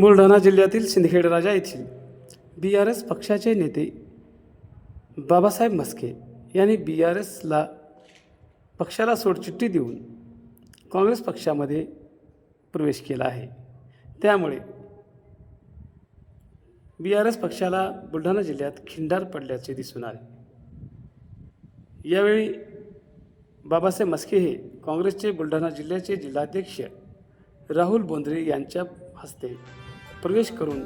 बुलढाणा जिल्ह्यातील सिंदखेड राजा येथील बी R S पक्षाचे नेते बाबासाहेब मस्के यांनी बी आर एसला पक्षाला सोडचिठ्ठी देऊन काँग्रेस पक्षामध्ये प्रवेश केला आहे. त्यामुळे बी आर एस पक्षाला बुलढाणा जिल्ह्यात खिंडार पडल्याचे दिसून आले. यावेळी बाबासाहेब मस्के हे काँग्रेसचे बुलढाणा जिल्ह्याचे जिल्हाध्यक्ष राहुल बोंद्रे यांच्या हस्ते प्रवेश करून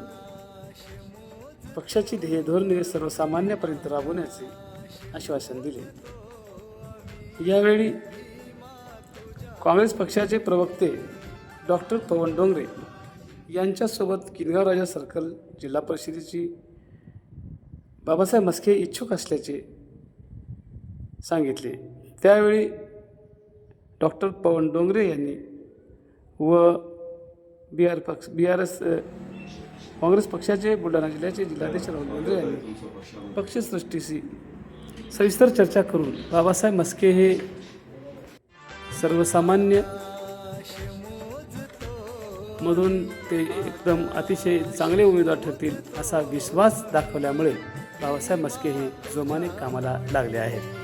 पक्षाची ध्येय धोरणे सर्वसामान्यापर्यंत राबवण्याचे आश्वासन दिले. यावेळी काँग्रेस पक्षाचे प्रवक्ते डॉक्टर पवन डोंगरे यांच्यासोबत किनगाव राजा सर्कल जिल्हा परिषदेची बाबासाहेब मस्के इच्छुक असल्याचे सांगितले. त्यावेळी डॉक्टर पवन डोंगरे यांनी व बी आर पक्ष बी आर एस काँग्रेस पक्षाचे बुलढाणा जिल्ह्याचे जिल्हाध्यक्ष राहुल डोंगरे यांनी पक्षसृष्टीशी सविस्तर चर्चा करून बाबासाहेब मस्के हे सर्वसामान्य मधून ते एकदम अतिशय चांगले उमेदवार ठरतील असा विश्वास दाखवल्यामुळे बाबासाहेब मस्के हे जोमाने कामाला लागले आहेत.